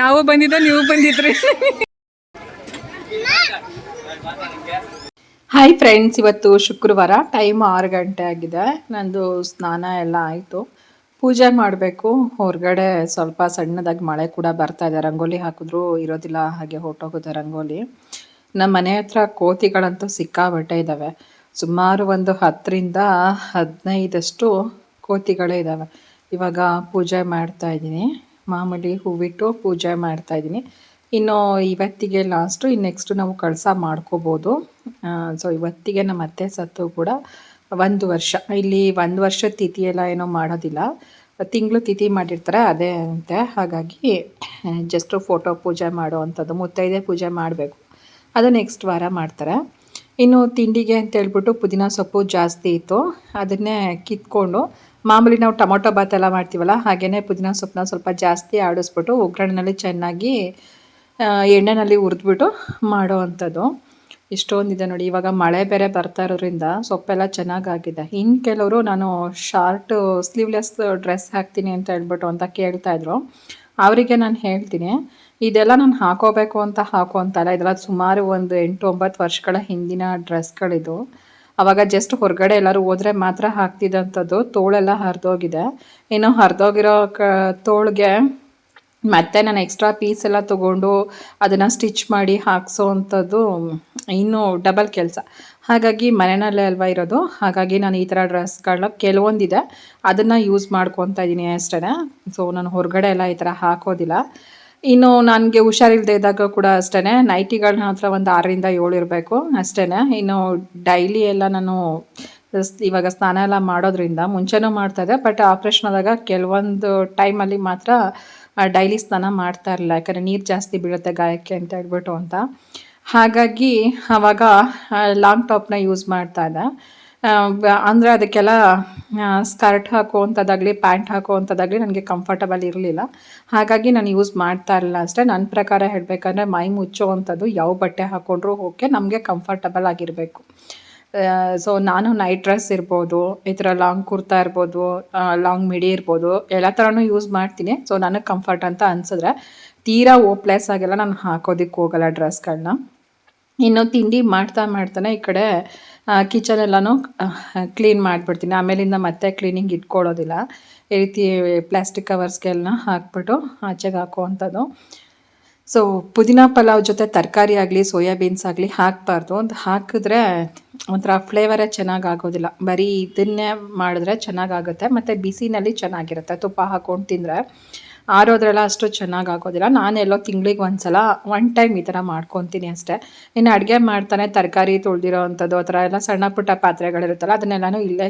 ನಾವು ಬಂದಿದ್ದ, ನೀವು ಬಂದಿದ್ರಿ. ಹಾಯ್ ಫ್ರೆಂಡ್ಸ್ ಇವತ್ತು ಶುಕ್ರವಾರ ಟೈಮ್ ಆರು ಗಂಟೆ ಆಗಿದೆ. ನಂದು ಸ್ನಾನ ಎಲ್ಲ ಆಯಿತು. ಪೂಜೆ ಮಾಡಬೇಕು. ಹೊರಗಡೆ ಸ್ವಲ್ಪ ಸಣ್ಣದಾಗಿ ಮಳೆ ಕೂಡ ಬರ್ತಾ ಇದೆ. ರಂಗೋಲಿ ಹಾಕಿದ್ರು, ಇರೋದಿಲ್ಲ, ಹಾಗೆ ಹೊರಟೋಗುತ್ತೆ ರಂಗೋಲಿ. ನಮ್ಮ ಮನೆ ಹತ್ರ ಕೋತಿಗಳಂತೂ ಸಿಕ್ಕಾಬಟ್ಟೆ ಇದ್ದಾವೆ ಸುಮಾರು ಒಂದು ಹತ್ತರಿಂದ ಹದಿನೈದಷ್ಟು ಕೋತಿಗಳೇ ಇದ್ದಾವೆ ಇವಾಗ ಪೂಜೆ ಮಾಡ್ತಾ ಇದ್ದೀನಿ. ಮಾಮೂಲಿ ಹೂವಿಟ್ಟು ಪೂಜೆ ಮಾಡ್ತಾ ಇದ್ದೀನಿ. ಇನ್ನು ಇವತ್ತಿಗೆ ಲಾಸ್ಟು ಇನ್ನು ನೆಕ್ಸ್ಟು ನಾವು ಕಳಸ ಮಾಡ್ಕೋಬೋದು. ಸೊ ಇವತ್ತಿಗೆ ನಮ್ಮ ಅತ್ತೆ ಸತ್ತು ಕೂಡ ಒಂದು ವರ್ಷ. ಇಲ್ಲಿ ಒಂದು ವರ್ಷ ತಿಥಿ ಎಲ್ಲ ಏನೋ ಮಾಡೋದಿಲ್ಲ. ತಿಂಗಳು ತಿಥಿ ಮಾಡಿರ್ತಾರೆ, ಅದೇ ಅಂತೆ. ಹಾಗಾಗಿ ಜಸ್ಟು ಫೋಟೋ ಪೂಜೆ ಮಾಡೋ ಅಂಥದ್ದು ಮುತ್ತೈದೆ ಪೂಜೆ ಮಾಡಬೇಕು. ಅದು ನೆಕ್ಸ್ಟ್ ವಾರ ಮಾಡ್ತಾರೆ. ಇನ್ನು ತಿಂಡಿಗೆ ಅಂತ ಹೇಳ್ಬಿಟ್ಟು ಪುದೀನ ಸೊಪ್ಪು ಜಾಸ್ತಿ ಇತ್ತು. ಅದನ್ನೇ ಕಿತ್ಕೊಂಡು ಮಾಮೂಲಿ ನಾವು ಟೊಮೊಟೊ ಬಾತ್ ಎಲ್ಲ ಮಾಡ್ತೀವಲ್ಲ ಹಾಗೆಯೇ ಪುದೀನ ಸೊಪ್ಪನ್ನ ಸ್ವಲ್ಪ ಜಾಸ್ತಿ ಆಡಿಸ್ಬಿಟ್ಟು ಒಗ್ಗರಣೆಯಲ್ಲಿ ಚೆನ್ನಾಗಿ ಎಣ್ಣೆನಲ್ಲಿ ಹುರಿದ್ಬಿಟ್ಟು ಮಾಡೋ ಅಂಥದ್ದು ಇಷ್ಟೊಂದಿದೆ ನೋಡಿ, ಇವಾಗ ಮಳೆ ಬೇರೆ ಬರ್ತಾ ಇರೋದ್ರಿಂದ ಸೊಪ್ಪೆಲ್ಲ ಚೆನ್ನಾಗಾಗಿದೆ. ಇನ್ನು ಕೆಲವರು ನಾನು ಶಾರ್ಟ್ ಸ್ಲೀವ್ಲೆಸ್ ಡ್ರೆಸ್ ಹಾಕ್ತೀನಿ ಅಂತ ಹೇಳ್ಬಿಟ್ಟು ಅಂತ ಕೇಳ್ತಾ ಇದ್ರು. ಅವರಿಗೆ ನಾನು ಹೇಳ್ತೀನಿ ಇದೆಲ್ಲ ನಾನು ಹಾಕೋಬೇಕು ಅಂತ ಹಾಕೋಂತಲ್ಲ. ಇದೆಲ್ಲ ಸುಮಾರು ಒಂದು ಎಂಟು ಒಂಬತ್ತು ವರ್ಷಗಳ ಹಿಂದಿನ ಡ್ರೆಸ್ಗಳಿದು. ಅವಾಗ ಜಸ್ಟ್ ಹೊರಗಡೆ ಎಲ್ಲರೂ ಹೋದ್ರೆ ಮಾತ್ರ ಹಾಕ್ತಿದ್ದಂಥದ್ದು ತೋಳೆಲ್ಲ ಹರಿದೋಗಿದೆ. ಇನ್ನು ಹರಿದೋಗಿರೋ ಕ, ತೋಳಿಗೆ ಮತ್ತೆ ನಾನು ಎಕ್ಸ್ಟ್ರಾ ಪೀಸ್ ಎಲ್ಲ ತೊಗೊಂಡು ಅದನ್ನು ಸ್ಟಿಚ್ ಮಾಡಿ ಹಾಕ್ಸೋ ಅಂಥದ್ದು ಇನ್ನೂ ಡಬಲ್ ಕೆಲಸ. ಹಾಗಾಗಿ ಮನೆಯಲ್ಲೇ ಅಲ್ವಾ ಇರೋದು. ಹಾಗಾಗಿ ನಾನು ಈ ಥರ ಡ್ರೆಸ್ಗಳನ್ನ ಕೆಲವೊಂದಿದೆ. ಅದನ್ನು ಯೂಸ್ ಮಾಡ್ಕೊತಾ ಇದ್ದೀನಿ ಅಷ್ಟೇ ಸೊ ನಾನು ಹೊರಗಡೆ ಎಲ್ಲ ಈ ಥರ ಹಾಕೋದಿಲ್ಲ. ಇನ್ನು ನನಗೆ ಹುಷಾರಿಲ್ಲದೆ ಇದ್ದಾಗ ಕೂಡ ಅಷ್ಟೇ ನೈಟಿಗಳನ್ನ ಹತ್ರ ಒಂದು ಆರರಿಂದ ಏಳು ಇರಬೇಕು ಅಷ್ಟೇ ಇನ್ನು ಡೈಲಿ ಎಲ್ಲ ನಾನು ಇವಾಗ ಸ್ನಾನ ಎಲ್ಲ ಮಾಡೋದ್ರಿಂದ ಮುಂಚೆನೂ ಮಾಡ್ತಾಯಿದ್ದೆ ಬಟ್ ಆಪ್ರೇಷನ್ ಆದಾಗ ಕೆಲವೊಂದು ಟೈಮಲ್ಲಿ ಮಾತ್ರ ಡೈಲಿ ಸ್ನಾನ ಮಾಡ್ತಾ ಇರಲಿಲ್ಲ. ಯಾಕಂದರೆ ನೀರು ಜಾಸ್ತಿ ಬೀಳುತ್ತೆ ಗಾಯಕ್ಕೆ ಅಂತ ಹೇಳ್ಬಿಟ್ಟು ಅಂತ. ಹಾಗಾಗಿ ಆವಾಗ ಲಾಂಗ್ ಟಾಪ್ನ ಯೂಸ್ ಮಾಡ್ತಾ ಇದ್ದೆ. ಅಂದರೆ ಅದಕ್ಕೆಲ್ಲ ಸ್ಕರ್ಟ್ ಹಾಕುವಂಥದ್ದಾಗಲಿ ಪ್ಯಾಂಟ್ ಹಾಕುವಂಥದ್ದಾಗಲಿ ನನಗೆ ಕಂಫರ್ಟಬಲ್ ಇರಲಿಲ್ಲ. ಹಾಗಾಗಿ ನಾನು ಯೂಸ್ ಮಾಡ್ತಾ ಇರಲಿಲ್ಲ ಅಷ್ಟೇ. ನನ್ನ ಪ್ರಕಾರ ಹೇಳಬೇಕಂದ್ರೆ ಮೈ ಮುಚ್ಚುವಂಥದ್ದು ಯಾವ ಬಟ್ಟೆ ಹಾಕ್ಕೊಂಡ್ರೂ ಓಕೆ, ನಮಗೆ ಕಂಫರ್ಟಬಲ್ ಆಗಿರಬೇಕು. ಸೊ ನಾನು ನೈಟ್ ಡ್ರೆಸ್ ಇರ್ಬೋದು, ಈ ಥರ ಲಾಂಗ್ ಕುರ್ತಾ ಇರ್ಬೋದು ಲಾಂಗ್ ಮಿಡಿ ಇರ್ಬೋದು, ಎಲ್ಲ ಥರನೂ ಯೂಸ್ ಮಾಡ್ತೀನಿ. ಸೊ ನನಗೆ ಕಂಫರ್ಟ್ ಅಂತ ಅನ್ಸಿದ್ರೆ ತೀರಾ ಓಪ್ಲೆಸ್ ಆಗೆಲ್ಲ ನಾನು ಹಾಕೋದಕ್ಕೆ ಹೋಗಲ್ಲ ಡ್ರೆಸ್ಗಳನ್ನ ಇನ್ನು ತಿಂಡಿ ಮಾಡ್ತಾ ಮಾಡ್ತಾನೆ ಈ ಕಡೆ ಕಿಚನ್ ಎಲ್ಲನೂ ಕ್ಲೀನ್ ಮಾಡಿಬಿಡ್ತೀನಿ. ಆಮೇಲಿಂದ ಮತ್ತೆ ಕ್ಲೀನಿಂಗ್ ಇಟ್ಕೊಳ್ಳೋದಿಲ್ಲ ಈ ರೀತಿ ಪ್ಲಾಸ್ಟಿಕ್ ಕವರ್ಸ್ಗೆಲ್ಲ ಹಾಕ್ಬಿಟ್ಟು ಆಚೆಗೆ ಹಾಕುವಂಥದ್ದು. ಸೊ ಪುದೀನ ಪಲಾವ್ ಜೊತೆ ತರಕಾರಿ ಆಗಲಿ ಸೋಯಾಬೀನ್ಸ್ ಆಗಲಿ ಹಾಕಬಾರ್ದು. ಒಂದು ಹಾಕಿದ್ರೆ ಒಂಥರ ಫ್ಲೇವರೇ ಚೆನ್ನಾಗಿ ಆಗೋದಿಲ್ಲ. ಬರೀ ಇದನ್ನೇ ಮಾಡಿದ್ರೆ ಚೆನ್ನಾಗಾಗುತ್ತೆ ಮತ್ತು ಬಿಸಿನಲ್ಲಿ ಚೆನ್ನಾಗಿರುತ್ತೆ. ತುಪ್ಪ ಹಾಕ್ಕೊಂಡು ತಿಂದರೆ. ಆರೋದ್ರೆಲ್ಲ ಅಷ್ಟು ಚೆನ್ನಾಗಿ ಆಗೋದಿಲ್ಲ. ನಾನೆಲ್ಲೋ ತಿಂಗಳಿಗೆ ಒಂದು ಸಲ ಒನ್ ಟೈಮ್ ಈ ಥರ ಮಾಡ್ಕೊತೀನಿ ಅಷ್ಟೇ. ಇನ್ನು ಅಡುಗೆ ಮಾಡ್ತಾನೆ, ತರಕಾರಿ ತೊಳೆದಿರೋ ಅಂಥದ್ದು, ಆ ಥರ ಎಲ್ಲ ಸಣ್ಣ ಪುಟ್ಟ ಪಾತ್ರೆಗಳಿರುತ್ತಲ್ಲ, ಅದನ್ನೆಲ್ಲನೂ ಇಲ್ಲೇ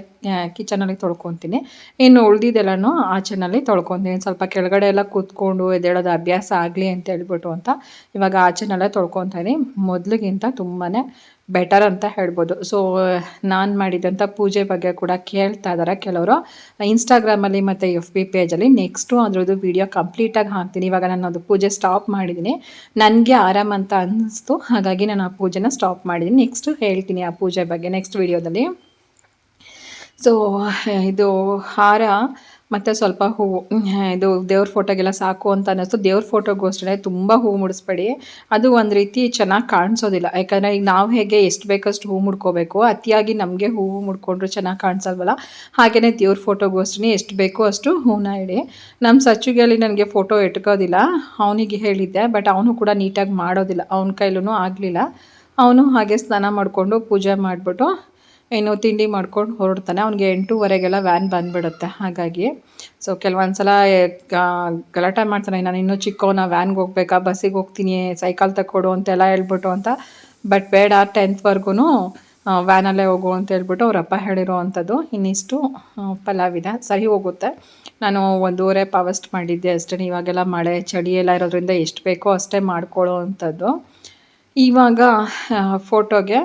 ಕಿಚನಲ್ಲಿ ತೊಳ್ಕೊತೀನಿ. ಇನ್ನು ಉಳ್ದಿದ್ದೆಲ್ಲನೂ ಆಚೆನಲ್ಲಿ ತೊಳ್ಕೊತೀನಿ. ಸ್ವಲ್ಪ ಕೆಳಗಡೆ ಎಲ್ಲ ಕೂತ್ಕೊಂಡು ಎದ್ದೇಳೋದು ಅಭ್ಯಾಸ ಆಗಲಿ ಅಂತ ಹೇಳ್ಬಿಟ್ಟು ಅಂತ ಇವಾಗ ಆಚೆನಲ್ಲೇ ತೊಳ್ಕೊತೀನಿ ಮೊದಲಿಗಿಂತ ತುಂಬಾ ಬೆಟರ್ ಅಂತ ಹೇಳ್ಬೋದು. ಸೊ ನಾನು ಮಾಡಿದಂಥ ಪೂಜೆ ಬಗ್ಗೆ ಕೂಡ ಕೇಳ್ತಾ ಇದ್ದಾರೆ ಕೆಲವರು. ಇನ್ಸ್ಟಾಗ್ರಾಮಲ್ಲಿ ಮತ್ತು ಎಫ್ ಬಿ ಪೇಜಲ್ಲಿ ನೆಕ್ಸ್ಟು ಅದರದ್ದು ವಿಡಿಯೋ ಕಂಪ್ಲೀಟಾಗಿ ಹಾಕ್ತೀನಿ. ಇವಾಗ ನಾನು ಅದು ಪೂಜೆ ಸ್ಟಾಪ್ ಮಾಡಿದ್ದೀನಿ ನನಗೆ ಆರಾಮ ಅಂತ ಅನ್ನಿಸ್ತು ಹಾಗಾಗಿ ನಾನು ಆ ಪೂಜೆನ ಸ್ಟಾಪ್ ಮಾಡಿದ್ದೀನಿ ನೆಕ್ಸ್ಟು ಹೇಳ್ತೀನಿ ಆ ಪೂಜೆ ಬಗ್ಗೆ ನೆಕ್ಸ್ಟ್ ವಿಡಿಯೋದಲ್ಲಿ ಸೊ ಇದು ಹಾರ ಮತ್ತು ಸ್ವಲ್ಪ ಹೂವು ಇದು ದೇವ್ರ ಫೋಟೋಗೆಲ್ಲ ಸಾಕು ಅಂತ ಅನ್ನಿಸ್ತು. ದೇವ್ರ ಫೋಟೋಗೂ ಅಷ್ಟೇ ತುಂಬ ಹೂ ಮುಡಿಸ್ಬೇಡಿ. ಅದು ಒಂದು ರೀತಿ ಚೆನ್ನಾಗಿ ಕಾಣಿಸೋದಿಲ್ಲ. ಯಾಕಂದರೆ ಈಗ ನಾವು ಹೇಗೆ ಎಷ್ಟು ಬೇಕಷ್ಟು ಹೂವು ಮುಡ್ಕೋಬೇಕು, ಅತಿಯಾಗಿ ನಮಗೆ ಹೂವು ಮುಡ್ಕೊಂಡ್ರು ಚೆನ್ನಾಗಿ ಕಾಣಿಸಲ್ವಲ್ಲ? ಹಾಗೆಯೇ ದೇವ್ರ ಫೋಟೋಗೂ ಅಷ್ಟೇ ಎಷ್ಟು ಬೇಕೋ ಅಷ್ಟು ಹೂವನ್ನ ಇಡಿ. ನಮ್ಮ ಸಚ್ಚುಗೆಯಲ್ಲಿ ನನಗೆ ಫೋಟೋ ಇಟ್ಕೋದಿಲ್ಲ. ಅವನಿಗೆ ಹೇಳಿದ್ದೆ ಬಟ್ ಅವನು ಕೂಡ ನೀಟಾಗಿ ಮಾಡೋದಿಲ್ಲ. ಅವನ ಕೈಲೂ ಆಗಲಿಲ್ಲ. ಅವನು ಹಾಗೆ ಸ್ನಾನ ಮಾಡಿಕೊಂಡು ಪೂಜೆ ಮಾಡಿಬಿಟ್ಟು ಇನ್ನು ತಿಂಡಿ ಮಾಡ್ಕೊಂಡು ಹೊರಡ್ತಾನೆ. ಅವ್ನಿಗೆ ಎಂಟೂವರೆಗೆಲ್ಲ ವ್ಯಾನ್ ಬಂದುಬಿಡುತ್ತೆ. ಹಾಗಾಗಿ ಸೊ ಕೆಲವೊಂದು ಸಲ ಗಲಾಟೆ ಮಾಡ್ತಾನೆ. ನಾನು ಇನ್ನೂ ಚಿಕ್ಕವನ ವ್ಯಾನ್ಗೆ ಹೋಗ್ಬೇಕಾ? ಬಸ್ಸಿಗೆ ಹೋಗ್ತೀನಿ ಸೈಕಲ್ ತಕ್ಕೊಡು ಅಂತೆಲ್ಲ ಹೇಳ್ಬಿಟ್ಟು ಅಂತ. ಬಟ್ ಬೇಡ ಟೆಂತ್ವರೆಗೂ ವ್ಯಾನಲ್ಲೇ ಹೋಗು ಅಂತ ಹೇಳ್ಬಿಟ್ಟು ಅವರಪ್ಪ ಹೇಳಿರೋ ಅಂಥದ್ದು. ಇನ್ನಿಷ್ಟು ಪಲಾವಿದೆ ಸರಿ ಹೋಗುತ್ತೆ. ನಾನು ಒಂದೂವರೆ ಪಾವಸ್ಟ್ ಮಾಡಿದ್ದೆ ಅಷ್ಟೇ. ಇವಾಗೆಲ್ಲ ಮಳೆ, ಚಳಿ ಎಲ್ಲ ಇರೋದ್ರಿಂದ ಎಷ್ಟು ಬೇಕೋ ಅಷ್ಟೇ ಮಾಡ್ಕೊಳ್ಳೋ ಅಂಥದ್ದು. ಇವಾಗ ಫೋಟೋಗೆ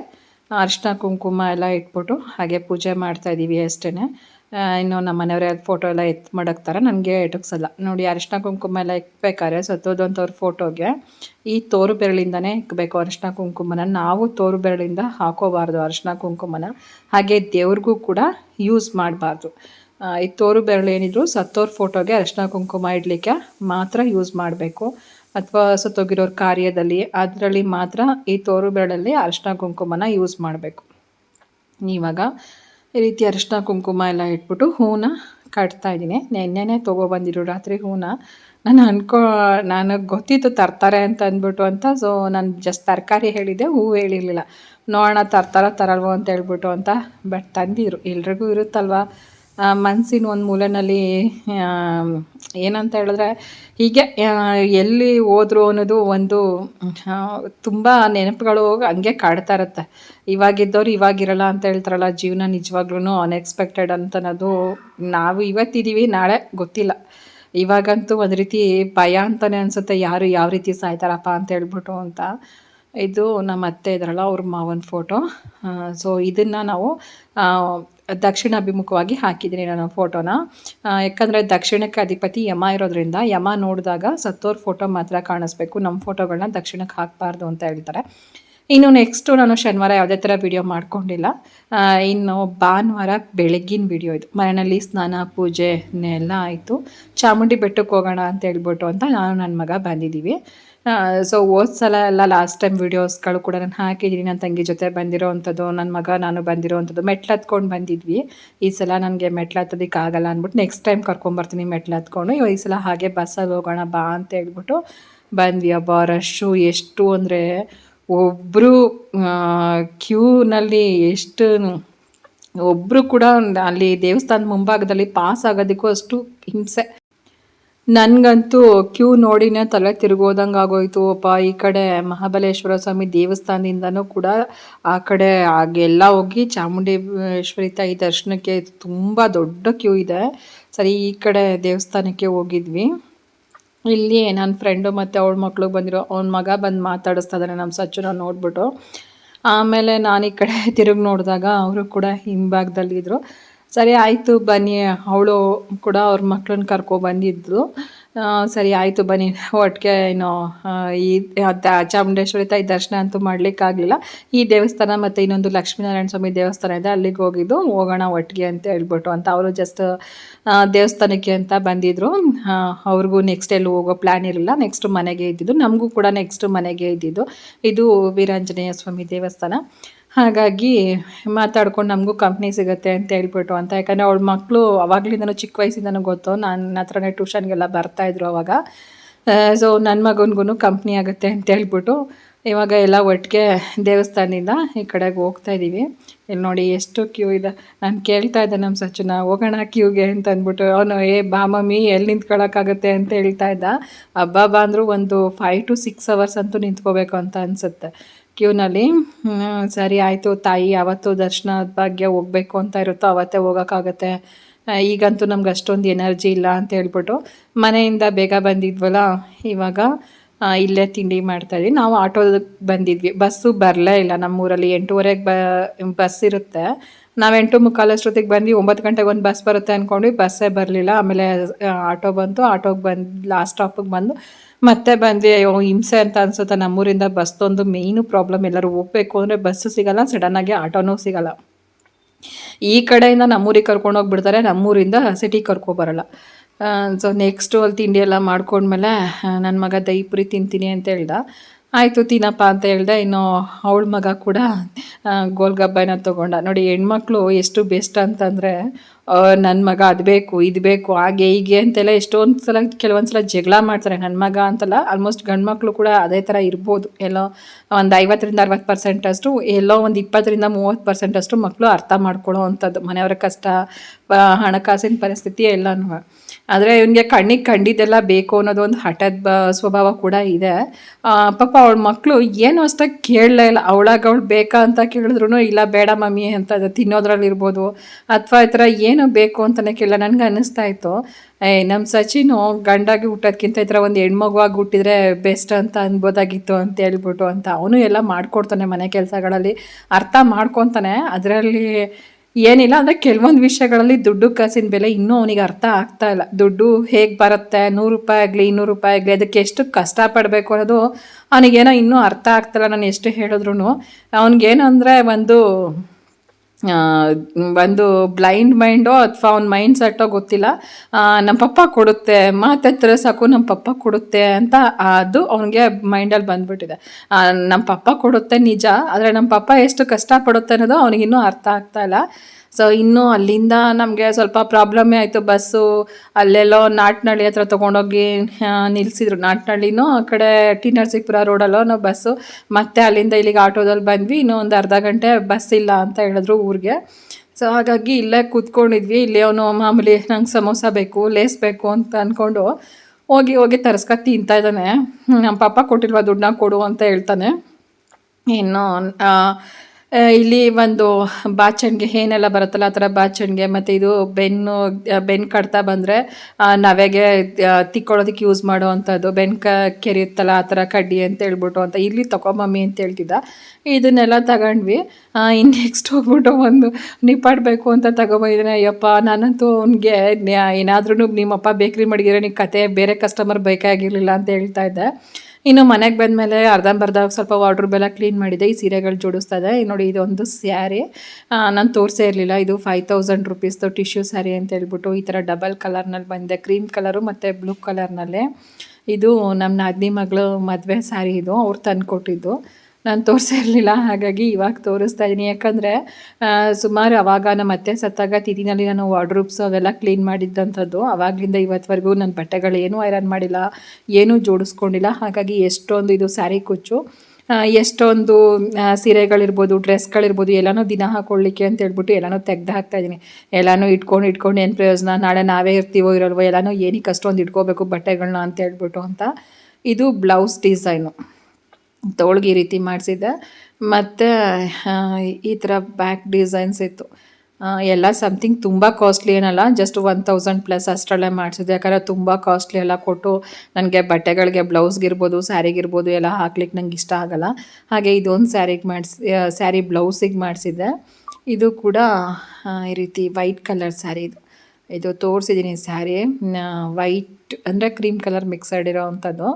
ಅರಿಶಿನ ಕುಂಕುಮ ಎಲ್ಲ ಇಟ್ಬಿಟ್ಟು ಹಾಗೆ ಪೂಜೆ ಮಾಡ್ತಾ ಇದ್ದೀವಿ ಅಷ್ಟೇ ಇನ್ನು ನಮ್ಮ ಮನೆಯವರೇ ಫೋಟೋ ಎಲ್ಲ ಎತ್ತು ಮಾಡೋಕ್ತಾರೆ ನನಗೆ ಎಟಕ್ಸಲ್ಲ. ನೋಡಿ ಅರಿಶಿನ ಕುಂಕುಮ ಎಲ್ಲ ಇಕ್ಬೇಕಾದ್ರೆ ಸತ್ತೋದಂಥವ್ರ ಫೋಟೋಗೆ ಈ ತೋರು ಬೆರಳಿಂದನೇ ಇಕ್ಕಬೇಕು ಅರಿಶಿನ ಕುಂಕುಮನ. ನಾವು ತೋರು ಬೆರಳಿಂದ ಹಾಕೋಬಾರ್ದು ಅರಿಶಿನ ಕುಂಕುಮನ. ಹಾಗೆ ದೇವ್ರಿಗೂ ಕೂಡ ಯೂಸ್ ಮಾಡಬಾರ್ದು. ಈ ತೋರು ಬೆರಳು ಏನಿದ್ರು ಸತ್ತೋರ್ ಫೋಟೋಗೆ ಅರಿಶಿನ ಕುಂಕುಮ ಇಡಲಿಕ್ಕೆ ಮಾತ್ರ ಯೂಸ್ ಮಾಡಬೇಕು. ಅಥವಾ ಸತ್ತೋಗಿರೋರ ಕಾರ್ಯದಲ್ಲಿ ಅದರಲ್ಲಿ ಮಾತ್ರ ಈ ತೋರು ಬೆರಳಲ್ಲಿ ಅರಿಶಿನ ಕುಂಕುಮನ ಯೂಸ್ ಮಾಡಬೇಕು. ಇವಾಗ ಈ ರೀತಿ ಅರಿಶಿನ ಕುಂಕುಮ ಎಲ್ಲ ಇಟ್ಬಿಟ್ಟು ಹೂನ ಕಟ್ತಾ ಇದ್ದೀನಿ. ನೆನ್ನೆನೇ ತೊಗೊಬಂದಿರು ರಾತ್ರಿ ಹೂನ ನಾನು ಅನ್ಕೋ, ನನಗೆ ಗೊತ್ತಿತ್ತು ತರ್ತಾರೆ ಅಂತ ಅಂದ್ಬಿಟ್ಟು ಅಂತ ಸೊ ನಾನು ಜಸ್ಟ್ ತರಕಾರಿ ಹೇಳಿದ್ದೆ ಹೂ ಹೇಳಿರಲಿಲ್ಲ. ನೋಡೋಣ ತರ್ತಾರೋ ತರಲ್ವೋ ಅಂತ ಹೇಳ್ಬಿಟ್ಟು ಅಂತ ಬಟ್ ತಂದಿದ್ರು. ಎಲ್ರಿಗೂ ಇರುತ್ತಲ್ವ? ಮನಸ್ಸಿನ ಒಂದು ಮೂಲನಲ್ಲಿ ಏನಂತ ಹೇಳಿದ್ರೆ, ಹೀಗೆ ಎಲ್ಲಿ ಹೋದ್ರು ಅನ್ನೋದು ಒಂದು ತುಂಬ ನೆನಪುಗಳು ಹಂಗೆ ಕಾಡ್ತಾ ಇರುತ್ತೆ. ಇವಾಗಿದ್ದವ್ರು ಇವಾಗಿರಲ್ಲ ಅಂತ ಹೇಳ್ತಾರಲ್ಲ, ಜೀವನ ನಿಜವಾಗ್ಲೂ ಅನ್ಎಕ್ಸ್ಪೆಕ್ಟೆಡ್ ಅಂತ ಅನ್ನೋದು ನಾವು ಇವತ್ತಿದ್ದೀವಿ ನಾಳೆ ಗೊತ್ತಿಲ್ಲ. ಇವಾಗಂತೂ ಒಂದು ರೀತಿ ಭಯ ಅಂತಲೇ ಅನಿಸುತ್ತೆ, ಯಾರು ಯಾವ ರೀತಿ ಸಾಯ್ತಾರಪ್ಪ ಅಂತ ಹೇಳ್ಬಿಟ್ಟು ಅಂತ. ಇದು ನಮ್ಮ ಅತ್ತೆ ಇದ್ರಲ್ಲ, ಅವ್ರ ಮಾವನ ಫೋಟೋ ಸೊ ಇದನ್ನು ನಾವು ದಕ್ಷಿಣ ಅಭಿಮುಖವಾಗಿ ಹಾಕಿದ್ದೀನಿ ನಾನು ಫೋಟೋನ ಯಾಕಂದರೆ ದಕ್ಷಿಣಕ್ಕೆ ಅಧಿಪತಿ ಯಮ ಇರೋದ್ರಿಂದ ಯಮ ನೋಡಿದಾಗ ಸತ್ತೋರ್ ಫೋಟೋ ಮಾತ್ರ ಕಾಣಿಸ್ಬೇಕು. ನಮ್ಮ ಫೋಟೋಗಳನ್ನ ದಕ್ಷಿಣಕ್ಕೆ ಹಾಕಬಾರ್ದು ಅಂತ ಹೇಳ್ತಾರೆ. ಇನ್ನು ನೆಕ್ಸ್ಟು ನಾನು ಶನಿವಾರ ಯಾವುದೇ ಥರ ವಿಡಿಯೋ ಮಾಡ್ಕೊಂಡಿಲ್ಲ. ಇನ್ನು ಭಾನುವಾರ ಬೆಳಗ್ಗಿನ ವಿಡಿಯೋ ಇದು. ಮನೆಯಲ್ಲಿ ಸ್ನಾನ, ಪೂಜೆ ಎಲ್ಲ ಆಯಿತು. ಚಾಮುಂಡಿ ಬೆಟ್ಟಕ್ಕೆ ಹೋಗೋಣ ಅಂತ ಹೇಳ್ಬಿಟ್ಟು ಅಂತ ನಾನು ನನ್ನ ಮಗ ಬಂದಿದ್ದೀವಿ ಸೊ ಹೋದ ಸಲ ಎಲ್ಲ ಲಾಸ್ಟ್ ಟೈಮ್ ವೀಡಿಯೋಸ್ಗಳು ಕೂಡ ನಾನು ಹಾಕಿದ್ದೀನಿ ನನ್ನ ತಂಗಿ ಜೊತೆ ಬಂದಿರೋ ಅಂಥದ್ದು ನನ್ನ ಮಗ, ನಾನು ಬಂದಿರೋ ಅಂಥದ್ದು ಮೆಟ್ಲು ಹತ್ಕೊಂಡು ಬಂದಿದ್ವಿ. ಈ ಸಲ ನನಗೆ ಮೆಟ್ಲು ಹತ್ತೋದಕ್ಕೆ ಆಗಲ್ಲ ಅಂದ್ಬಿಟ್ಟು ನೆಕ್ಸ್ಟ್ ಟೈಮ್ ಕರ್ಕೊಂಬರ್ತೀನಿ ಮೆಟ್ಲು ಹತ್ಕೊಂಡು. ಈ ಸಲ ಹಾಗೆ ಬಸ್ಸಲ್ಲಿ ಹೋಗೋಣ ಬಾ ಅಂತ ಹೇಳ್ಬಿಟ್ಟು ಬಂದ್ವಿ. ಅಬ್ಬ ರಶ್ಶು ಎಷ್ಟು ಅಂದರೆ ಒಬ್ಬರು ಕ್ಯೂನಲ್ಲಿ ಎಷ್ಟು ಒಬ್ಬರು ಕೂಡ ಅಲ್ಲಿ ದೇವಸ್ಥಾನದ ಮುಂಭಾಗದಲ್ಲಿ ಪಾಸ್ ಆಗೋದಕ್ಕೂ ಅಷ್ಟು ಹಿಂಸೆ. ನನಗಂತೂ ಕ್ಯೂ ನೋಡಿನೇ ತಲೆ ತಿರುಗೋದಂಗೆ ಆಗೋಯ್ತು. ಅಪ್ಪ, ಈ ಕಡೆ ಮಹಾಬಲೇಶ್ವರ ಸ್ವಾಮಿ ದೇವಸ್ಥಾನದಿಂದನೂ ಕೂಡ ಆ ಕಡೆ ಆಗೆಲ್ಲ ಹೋಗಿ ಚಾಮುಂಡೇಶ್ವರಿ ತಾಯಿ ದರ್ಶನಕ್ಕೆ ತುಂಬ ದೊಡ್ಡ ಕ್ಯೂ ಇದೆ. ಸರಿ, ಈ ಕಡೆ ದೇವಸ್ಥಾನಕ್ಕೆ ಹೋಗಿದ್ವಿ. ಇಲ್ಲಿ ನನ್ನ ಫ್ರೆಂಡು ಮತ್ತು ಅವಳ ಮಕ್ಳಿಗೆ ಬಂದಿರೋ, ಅವ್ನ ಮಗ ಬಂದು ಮಾತಾಡಿಸ್ತಾ ಇದ್ದಾನೆ ನಮ್ಮ ಸಚ್ಚುನ ನೋಡ್ಬಿಟ್ಟು. ಆಮೇಲೆ ನಾನು ಈ ಕಡೆ ತಿರುಗಿ ನೋಡಿದಾಗ ಅವರು ಕೂಡ ಹಿಂಭಾಗದಲ್ಲಿದ್ದರು ಸರಿ, ಆಯಿತು ಬನ್ನಿ. ಅವಳು ಕೂಡ ಅವ್ರ ಮಕ್ಕಳನ್ನ ಕರ್ಕೊ ಬಂದಿದ್ದರು ಸರಿ, ಆಯಿತು ಬನ್ನಿ. ಒಟ್ಟಿಗೆ, ಏನು ಈ ಚಾಮುಂಡೇಶ್ವರಿ ತಾಯಿ ದರ್ಶನ ಅಂತೂ ಮಾಡಲಿಕ್ಕಾಗಲಿಲ್ಲ. ಈ ದೇವಸ್ಥಾನ ಮತ್ತು ಇನ್ನೊಂದು ಲಕ್ಷ್ಮೀನಾರಾಯಣ ಸ್ವಾಮಿ ದೇವಸ್ಥಾನ ಇದೆ, ಅಲ್ಲಿಗೆ ಹೋಗಿದ್ದು. ಹೋಗೋಣ ಒಟ್ಟಿಗೆ ಅಂತ ಹೇಳ್ಬಿಟ್ಟು ಅಂತ ಅವರು ಜಸ್ಟ್ ದೇವಸ್ಥಾನಕ್ಕೆ ಅಂತ ಬಂದಿದ್ದರು ಅವ್ರಿಗೂ ನೆಕ್ಸ್ಟ್ ಎಲ್ಲೂ ಹೋಗೋ ಪ್ಲ್ಯಾನ್ ಇರಲಿಲ್ಲ. ನೆಕ್ಸ್ಟ್ ಮನೆಗೆ ಇದ್ದಿದ್ದು. ನಮಗೂ ಕೂಡ ನೆಕ್ಸ್ಟ್ ಮನೆಗೆ ಇದ್ದಿದ್ದು. ಇದು ವೀರಾಂಜನೇಯ ಸ್ವಾಮಿ ದೇವಸ್ಥಾನ. ಹಾಗಾಗಿ ಮಾತಾಡ್ಕೊಂಡು ನಮಗೂ ಕಂಪ್ನಿ ಸಿಗುತ್ತೆ ಅಂತ ಹೇಳ್ಬಿಟ್ಟು ಅಂತ. ಯಾಕಂದರೆ ಅವಳ ಮಕ್ಕಳು ಅವಾಗಲಿಂದನೂ ಚಿಕ್ಕ ವಯಸ್ಸಿಂದನೂ ಗೊತ್ತು. ನನ್ನ ಹತ್ರನೇ ಟ್ಯೂಷನ್ಗೆಲ್ಲ ಬರ್ತಾಯಿದ್ರು ಅವಾಗ. ಸೊ ನನ್ನ ಮಗನಿಗೂ ಕಂಪ್ನಿ ಆಗುತ್ತೆ ಅಂತ ಹೇಳ್ಬಿಟ್ಟು ಇವಾಗ ಎಲ್ಲ ಒಟ್ಟಿಗೆ ದೇವಸ್ಥಾನದಿಂದ ಈ ಕಡೆಗೆ ಹೋಗ್ತಾ ಇದ್ದೀವಿ ಇಲ್ಲಿ ನೋಡಿ ಎಷ್ಟು ಕ್ಯೂ ಇದೆ. ನಾನು ಕೇಳ್ತಾ ಇದ್ದೆ ನಮ್ಮ ಸಚಿನ, ಹೋಗೋಣ ಕ್ಯೂಗೆ ಅಂತ ಅಂದ್ಬಿಟ್ಟು. ಅವನು, ಏ, ಬಾ ಮಮ್ಮಿ ಎಲ್ಲಿ ನಿಂತ್ಕೊಳ್ಳೋಕ್ಕಾಗತ್ತೆ ಅಂತ ಹೇಳ್ತಾ ಇದ್ದ. ಹಬ್ಬ ಬಾ ಅಂದರೂ ಒಂದು ಫೈವ್ ಟು ಸಿಕ್ಸ್ ಅವರ್ಸ್ ಅಂತೂ ನಿಂತ್ಕೋಬೇಕು ಅಂತ ಅನಿಸುತ್ತೆ. ಕ್ಯೂನಲ್ಲಿ ಸರಿ ಆಯಿತು ತಾಯಿ ಯಾವತ್ತು ದರ್ಶನದ ಭಾಗ್ಯ ಹೋಗ್ಬೇಕು ಅಂತ ಇರುತ್ತೋ ಅವತ್ತೇ ಹೋಗೋಕ್ಕಾಗತ್ತೆ. ಈಗಂತೂ ನಮ್ಗೆ ಅಷ್ಟೊಂದು ಎನರ್ಜಿ ಇಲ್ಲ ಅಂತ ಹೇಳ್ಬಿಟ್ಟು ಮನೆಯಿಂದ ಬೇಗ ಬಂದಿದ್ವಲ್ಲ, ಇವಾಗ ಇಲ್ಲೇ ತಿಂಡಿ ಮಾಡ್ತಾಯಿದ್ವಿ ನಾವು ಆಟೋದಕ್ಕೆ ಬಂದಿದ್ವಿ. ಬಸ್ಸು ಬರಲೇ ಇಲ್ಲ ನಮ್ಮೂರಲ್ಲಿ. ಎಂಟೂವರೆಗೆ ಬ, ಬಸ್ ಇರುತ್ತೆ. ನಾವು ಎಂಟು ಮುಕ್ಕಾಲಷ್ಟೊತ್ತಿಗೆ ಬಂದು ಒಂಬತ್ತು ಗಂಟೆಗೆ ಒಂದು ಬಸ್ ಬರುತ್ತೆ ಅಂದ್ಕೊಂಡ್ವಿ ಬಸ್ಸೇ ಬರಲಿಲ್ಲ. ಆಮೇಲೆ ಆಟೋ ಬಂತು. ಆಟೋಗೆ ಬಂದು, ಲಾಸ್ಟ್ ಸ್ಟಾಪಿಗೆ ಬಂದು ಮತ್ತೆ ಬಂದು, ಅಯ್ಯೋ, ಹಿಂಸೆ ಅಂತ ಅನ್ಸುತ್ತೆ ನಮ್ಮೂರಿಂದ ಬಸ್ದೊಂದು ಮೇಯ್ನು ಪ್ರಾಬ್ಲಮ್ ಎಲ್ಲರೂ ಹೋಗ್ಬೇಕು ಅಂದರೆ ಬಸ್ಸು ಸಿಗಲ್ಲ ಸಡನ್ನಾಗಿ ಆಟೋನೂ ಸಿಗಲ್ಲ. ಈ ಕಡೆಯಿಂದ ನಮ್ಮೂರಿಗೆ ಕರ್ಕೊಂಡು ಹೋಗ್ಬಿಡ್ತಾರೆ, ನಮ್ಮೂರಿಂದ ಸಿಟಿಗೆ ಬರಲ್ಲ. ಸೊ ನೆಕ್ಸ್ಟು ಅಲ್ಲಿ ತಿಂಡಿ ಎಲ್ಲ ಮಾಡ್ಕೊಂಡ್ಮೇಲೆ ನನ್ನ ಮಗ ದೈಪುರಿ ತಿಂತೀನಿ ಅಂತ ಹೇಳ್ದ. ಆಯಿತು ತಿನ್ನಪ್ಪ ಅಂತ ಹೇಳ್ದೆ. ಇನ್ನು ಅವಳ ಮಗ ಕೂಡ ಗೋಲ್ಗಬ್ಬನ ತೊಗೊಂಡ. ನೋಡಿ, ಹೆಣ್ಮಕ್ಳು ಎಷ್ಟು ಬೆಸ್ಟ್ ಅಂತಂದರೆ ನನ್ನ ಮಗ ಅದು ಬೇಕು, ಇದು ಬೇಕು, ಹಾಗೆ ಹೀಗೆ ಅಂತೆಲ್ಲ ಎಷ್ಟೊಂದು ಸಲ ಕೆಲವೊಂದು ಸಲ ಜಗಳ ಮಾಡ್ತಾರೆ. ನನ್ನ ಮಗ ಅಂತಲ್ಲ ಆಲ್ಮೋಸ್ಟ್ ಗಂಡು ಮಕ್ಕಳು ಕೂಡ ಅದೇ ಥರ ಇರ್ಬೋದು. ಎಲ್ಲೋ ಒಂದು ಐವತ್ತರಿಂದ ಅರವತ್ತು ಪರ್ಸೆಂಟ್ ಅಷ್ಟು, ಎಲ್ಲೋ ಒಂದು ಇಪ್ಪತ್ತರಿಂದ ಮೂವತ್ತು ಪರ್ಸೆಂಟ್ ಅಷ್ಟು ಮಕ್ಕಳು ಅರ್ಥ ಮಾಡ್ಕೊಳ್ಳೋ ಅಂಥದ್ದು. ಮನೆಯವರ ಕಷ್ಟ ಹಣಕಾಸಿನ ಪರಿಸ್ಥಿತಿ ಎಲ್ಲನೂ ಆದರೆ ಇವನಿಗೆ ಕಣ್ಣಿಗೆ ಕಂಡಿದ್ದೆಲ್ಲ ಬೇಕು ಅನ್ನೋದು ಒಂದು ಹಠದ ಸ್ವಭಾವ ಕೂಡ ಇದೆ. ಪಾಪ ಅವಳ ಮಕ್ಕಳು ಏನು ಅಷ್ಟಾಗಿ ಕೇಳಲೇ ಇಲ್ಲ. ಅವಳಾಗ ಅವಳು ಬೇಕಾ ಅಂತ ಕೇಳಿದ್ರು ಇಲ್ಲ, ಬೇಡ ಮಮ್ಮಿ ಅಂತ ತಿನ್ನೋದ್ರಲ್ಲಿರ್ಬೋದು ಅಥವಾ ಈ ಥರ ಏನು ಬೇಕು ಅಂತಲೇ ಕೇಳಲ್ಲ ನನಗೆ ಅನ್ನಿಸ್ತಾ ಇತ್ತು. ಏ ನಮ್ಮ ಸಚಿನು ಗಂಡಾಗಿ ಹುಟ್ಟೋದ್ಕಿಂತ ಈ ಥರ ಒಂದು ಹೆಣ್ಮಗುವಾಗಿ ಹುಟ್ಟಿದ್ರೆ ಬೆಸ್ಟ್ ಅಂತ ಅನ್ಬೋದಾಗಿತ್ತು ಅಂತ ಹೇಳ್ಬಿಟ್ಟು ಅಂತ ಅವನು ಎಲ್ಲ ಮಾಡ್ಕೊಡ್ತಾನೆ ಮನೆ ಕೆಲಸಗಳಲ್ಲಿ. ಅರ್ಥ ಮಾಡ್ಕೊತಾನೆ. ಅದರಲ್ಲಿ ಏನಿಲ್ಲ, ಅಂದರೆ ಕೆಲವೊಂದು ವಿಷಯಗಳಲ್ಲಿ ದುಡ್ಡು ಕಾಸಿನ ಬೆಲೆ ಇನ್ನೂ ಅವನಿಗೆ ಅರ್ಥ ಆಗ್ತಾ ಇಲ್ಲ. ದುಡ್ಡು ಹೇಗೆ ಬರುತ್ತೆ, ನೂರು ರೂಪಾಯಿ ಆಗಲಿ, ಇನ್ನೂರು ರೂಪಾಯಿ ಆಗಲಿ, ಅದಕ್ಕೆ ಎಷ್ಟು ಕಷ್ಟಪಡಬೇಕು ಅನ್ನೋದು ಅವನಿಗೇನೋ ಇನ್ನೂ ಅರ್ಥ ಆಗ್ತಾಯಿಲ್ಲ ನಾನು ಎಷ್ಟು ಹೇಳಿದ್ರು ಅವನಿಗೇನು ಅಂದರೆ ಒಂದು ಒಂದು ಬ್ಲೈಂಡ್ ಮೈಂಡೋ ಅಥವಾ ಅವ್ನ ಮೈಂಡ್ ಸೆಟ್ಟೋ ಗೊತ್ತಿಲ್ಲ. ನಮ್ಮ ಪಪ್ಪ ಕೊಡುತ್ತೆ ಮಾತಾಡ್ತಾರೆ ಸಾಕು ನಮ್ಮ ಪಪ್ಪ ಕೊಡುತ್ತೆ ಅಂತ ಅದು ಅವನಿಗೆ ಮೈಂಡಲ್ಲಿ ಬಂದ್ಬಿಟ್ಟಿದೆ. ನಮ್ಮ ಪಪ್ಪ ಕೊಡುತ್ತೆ ನಿಜ, ಆದರೆ ನಮ್ಮ ಪಪ್ಪ ಎಷ್ಟು ಕಷ್ಟಪಡುತ್ತೆ ಅನ್ನೋದು ಅವನಿಗಿನ್ನೂ ಅರ್ಥ ಆಗ್ತಾ ಇಲ್ಲ. ಸೊ ಇನ್ನೂ ಅಲ್ಲಿಂದ ನಮಗೆ ಸ್ವಲ್ಪ ಪ್ರಾಬ್ಲಮ್ಮೇ ಆಯಿತು ಬಸ್ಸು, ಅಲ್ಲೆಲ್ಲೋ ನಾಟ್ನಳ್ಳಿ ಹತ್ರ ತೊಗೊಂಡೋಗಿ ನಿಲ್ಲಿಸಿದ್ರು ನಾಟ್ನಳ್ಳಿನೂ ಆ ಕಡೆ ಟಿ ನರಸೀಪುರ ರೋಡಲ್ಲೋ ನಾವು ಬಸ್ಸು. ಮತ್ತೆ ಅಲ್ಲಿಂದ ಇಲ್ಲಿಗೆ ಆಟೋದಲ್ಲಿ ಬಂದ್ವಿ. ಇನ್ನೂ ಒಂದು ಅರ್ಧ ಗಂಟೆ ಬಸ್ ಇಲ್ಲ ಅಂತ ಹೇಳಿದ್ರು ಊರಿಗೆ. ಸೊ ಹಾಗಾಗಿ ಇಲ್ಲೇ ಕೂತ್ಕೊಂಡಿದ್ವಿ. ಇಲ್ಲೇ ಅವನು ಮಾಮೂಲಿ ನಂಗೆ ಸಮೋಸ ಬೇಕು, ಲೇಸ್ ಬೇಕು ಅಂತ ಅಂದ್ಕೊಂಡು ಹೋಗಿ ಹೋಗಿ ತರಿಸ್ಕೊ ತಿಂತಾ ಇದ್ದಾನೆ. ನಮ್ಮ ಪಾಪ ಕೊಟ್ಟಿಲ್ವಾ ದುಡ್ಡನ್ನ ಕೊಡು ಅಂತ ಹೇಳ್ತಾನೆ. ಇನ್ನು ಇಲ್ಲಿ ಒಂದು ಬಾಚಣಿಗೆ ಏನೆಲ್ಲ ಬರುತ್ತಲ್ಲ, ಆ ಥರ ಬಾಚಣಿಗೆ, ಮತ್ತು ಇದು ಬೆನ್ನು ಬೆನ್ನು ಕಟ್ತಾ ಬಂದರೆ ನವೆಗೆ ತಿಕ್ಕೊಳ್ಳೋದಕ್ಕೆ ಯೂಸ್ ಮಾಡುವಂಥದ್ದು, ಬೆನ್ನು ಕ, ಕೆರೆಯುತ್ತಲ್ಲ, ಆ ಥರ ಕಡ್ಡಿ ಅಂತ ಹೇಳ್ಬಿಟ್ಟು ಅಂತ ಇಲ್ಲಿ ತಗೊಂಬಮ್ಮಿ ಅಂತ ಹೇಳ್ತಿದ್ದ. ಇದನ್ನೆಲ್ಲ ತಗೊಂಡ್ವಿ. ಇನ್ನು ನೆಕ್ಸ್ಟ್ ಹೋಗ್ಬಿಟ್ಟು ಒಂದು ನಿಪ್ಪಾಡಬೇಕು ಅಂತ ತಗೊಬಂದಿದ್ದಾನೆ ಅಯ್ಯಪ್ಪ, ನಾನಂತೂ ಅವ್ನಿಗೆ ಏನಾದ್ರೂ ನಿಮ್ಮಪ್ಪ ಬೇಕ್ರಿ ಮಡಗಿರೋ ನಿಮ್ಮ ಕತೆ ಬೇರೆ ಕಸ್ಟಮರ್ ಬೇಕಾಗಿರಲಿಲ್ಲ ಅಂತ ಹೇಳ್ತಾ ಇದ್ದೆ. ಇನ್ನು ಮನೆಗೆ ಬಂದಮೇಲೆ ಅರ್ಧಂಬರ್ಧ ಸ್ವಲ್ಪ ವಾರ್ಡ್ರೂಬ್ ಎಲ್ಲ ಕ್ಲೀನ್ ಮಾಡಿದೆ. ಈ ಸೀರೆಗಳು ಜೋಡಿಸ್ತಾ ಇದೆ ನೋಡಿ ಇದೊಂದು ಸ್ಯಾರಿ. ನಾನು ತೋರಿಸೇ ಇರಲಿಲ್ಲ. ಇದು ಫೈವ್ ತೌಸಂಡ್ ರುಪೀಸ್ದು ಟಿಶ್ಯೂ ಸ್ಯಾರಿ ಅಂತ ಹೇಳ್ಬಿಟ್ಟು ಈ ಥರ ಡಬಲ್ ಕಲರ್ನಲ್ಲಿ ಬಂದಿದೆ. ಕ್ರೀಮ್ ಕಲರು ಮತ್ತು ಬ್ಲೂ ಕಲರ್ನಲ್ಲೇ ಇದು ನಮ್ಮ ನಾದಿನಿ ಮಗಳು ಮದುವೆ ಸ್ಯಾರಿ ಇದು. ಅವ್ರು ತಂದು ಕೊಟ್ಟಿದ್ದು ನಾನು ತೋರಿಸಿರಲಿಲ್ಲ, ಹಾಗಾಗಿ ಇವಾಗ ತೋರಿಸ್ತಾ ಇದ್ದೀನಿ ಯಾಕಂದರೆ ಸುಮಾರು ಅವಾಗ ನಮ್ಮ ಅತ್ತೆ ಸತ್ತಾಗ ತಿಥಿನಲ್ಲಿ ನಾನು ವಾರ್ಡ್ರೂಬ್ಸ್ ಅವೆಲ್ಲ ಕ್ಲೀನ್ ಮಾಡಿದ್ದಂಥದ್ದು. ಅವಾಗಲಿಂದ ಇವತ್ತುವರೆಗೂ ನನ್ನ ಬಟ್ಟೆಗಳು ಏನೂ ಐರನ್ ಮಾಡಿಲ್ಲ, ಏನೂ ಜೋಡಿಸ್ಕೊಂಡಿಲ್ಲ. ಹಾಗಾಗಿ ಎಷ್ಟೊಂದು ಇದು ಸ್ಯಾರಿ ಕುಚ್ಚು. ಎಷ್ಟೊಂದು ಸೀರೆಗಳಿರ್ಬೋದು, ಡ್ರೆಸ್ಗಳಿರ್ಬೋದು, ಎಲ್ಲನೂ ದಿನ ಹಾಕೊಳ್ಳಿಕ್ಕೆ ಅಂತ ಹೇಳ್ಬಿಟ್ಟು ಎಲ್ಲನೂ ತೆಗ್ದು ಹಾಕ್ತಾ ಇದ್ದೀನಿ ಎಲ್ಲನೂ ಇಟ್ಕೊಂಡು ಇಟ್ಕೊಂಡು ಏನು ಪ್ರಯೋಜನ? ನಾಳೆ ನಾವೇ ಇರ್ತೀವೋ ಇರಲ್ವೋ, ಎಲ್ಲನೂ ಏನಕ್ಕೆ ಅಷ್ಟೊಂದು ಇಟ್ಕೋಬೇಕು ಬಟ್ಟೆಗಳನ್ನ ಅಂತ ಹೇಳ್ಬಿಟ್ಟು ಅಂತ. ಇದು ಬ್ಲೌಸ್ ಡಿಸೈನು. ತೋಳ್ಗೆ ಈ ರೀತಿ ಮಾಡಿಸಿದ್ದೆ. ಮತ್ತು ಈ ಥರ ಬ್ಯಾಕ್ ಡಿಸೈನ್ಸ್ ಇತ್ತು. ಎಲ್ಲ ಸಮಥಿಂಗ್ ತುಂಬ ಕಾಸ್ಟ್ಲಿ ಏನಲ್ಲ ಜಸ್ಟ್ ಒನ್ ತೌಸಂಡ್ ಪ್ಲಸ್ ಅಷ್ಟರಲ್ಲೇ ಮಾಡಿಸಿದ್ದೆ. ಯಾಕಂದರೆ ತುಂಬ ಕಾಸ್ಟ್ಲಿ ಎಲ್ಲ ಕೊಟ್ಟು ನನಗೆ ಬಟ್ಟೆಗಳಿಗೆ ಬ್ಲೌಸ್ಗಿರ್ಬೋದು ಸ್ಯಾರಿಗಿರ್ಬೋದು ಎಲ್ಲ ಹಾಕ್ಲಿಕ್ಕೆ ನಂಗೆ ಇಷ್ಟ ಆಗಲ್ಲ. ಹಾಗೆ ಇದೊಂದು ಸ್ಯಾರಿಗೆ ಮಾಡಿಸಿ ಸ್ಯಾರಿ ಬ್ಲೌಸಿಗೆ ಮಾಡಿಸಿದ್ದೆ. ಇದು ಕೂಡ ಈ ರೀತಿ ವೈಟ್ ಕಲರ್ ಸ್ಯಾರಿ ಇದು. ಇದು ತೋರಿಸಿದ್ದೀನಿ ಸ್ಯಾರಿ ವೈಟ್ ಅಂದರೆ ಕ್ರೀಮ್ ಕಲರ್ ಮಿಕ್ಸಡ್ ಇರೋ ಅಂಥದ್ದು.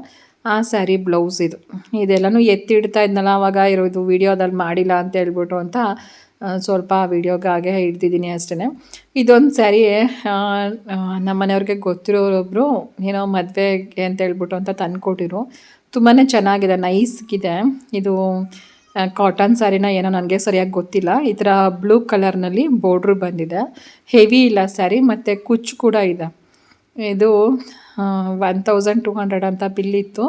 ಆ ಸ್ಯಾರಿ, ಬ್ಲೌಸ್ ಇದು. ಇದೆಲ್ಲನೂ ಎತ್ತಿಡ್ತಾ ಇದ್ನಲ್ಲ, ಅವಾಗ ಇರೋದು ವೀಡಿಯೋದಲ್ಲಿ ಮಾಡಿಲ್ಲ ಅಂತ ಹೇಳ್ಬಿಟ್ಟು ಅಂತ ಸ್ವಲ್ಪ ವೀಡಿಯೋಗಾಗೆ ಹಿಡ್ದಿದ್ದೀನಿ ಅಷ್ಟೇ ಇದೊಂದು ಸ್ಯಾರಿ ನಮ್ಮ ಮನೆಯವ್ರಿಗೆ ಗೊತ್ತಿರೋರೊಬ್ಬರು ಏನೋ ಮದುವೆಗೆ ಅಂತ ಹೇಳ್ಬಿಟ್ಟು ಅಂತ ತಂದುಕೊಟ್ಟಿರು ತುಂಬಾ ಚೆನ್ನಾಗಿದೆ, ನೈಸ್ಗಿದೆ. ಇದು ಕಾಟನ್ ಸ್ಯಾರಿನ ಏನೋ ನನಗೆ ಸರಿಯಾಗಿ ಗೊತ್ತಿಲ್ಲ. ಈ ಥರ ಬ್ಲೂ ಕಲರ್ನಲ್ಲಿ ಬಾರ್ಡ್ರ್ ಬಂದಿದೆ. ಹೆವಿ ಇಲ್ಲ ಸ್ಯಾರಿ, ಮತ್ತು ಕುಚ್ಚು ಕೂಡ ಇದೆ. ಇದು ಒನ್ ತೌಸಂಡ್ ಟು ಹಂಡ್ರೆಡ್ ಅಂತ ಬಿಲ್ ಇತ್ತು.